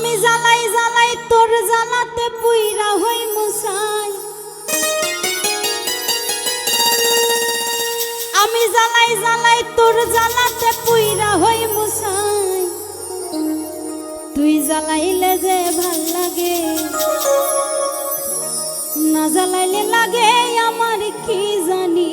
আমি জ্বালাই জ্বালাই তোর জ্বালাতে পুইরা হই মুসাই। আমি জ্বালাই জ্বালাই তোর জ্বালাতে পুইরা হই মুসাই। তুই জ্বালাইলে যে ভালো লাগে, না জ্বালাইলে লাগে আমার কি জানি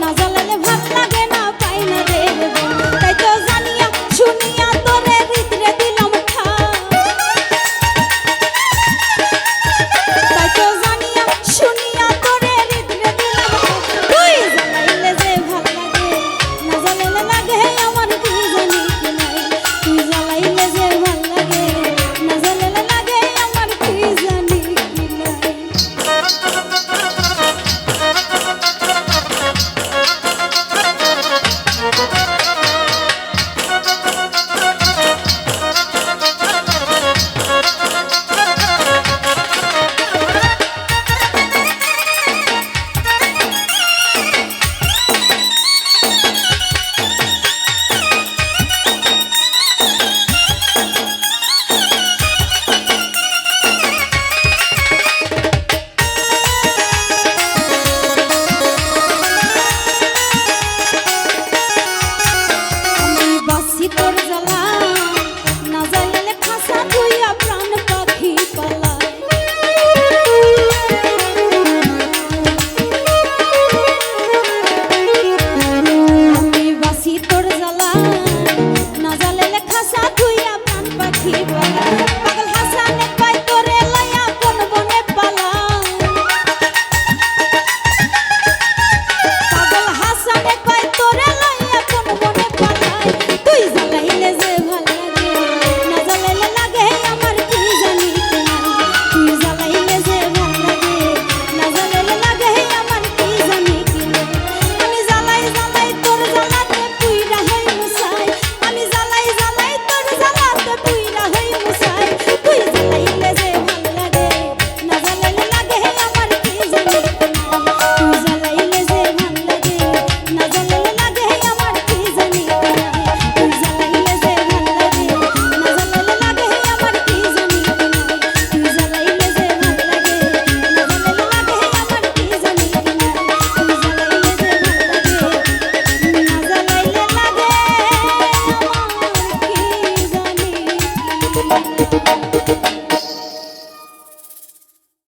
না জালে Oh.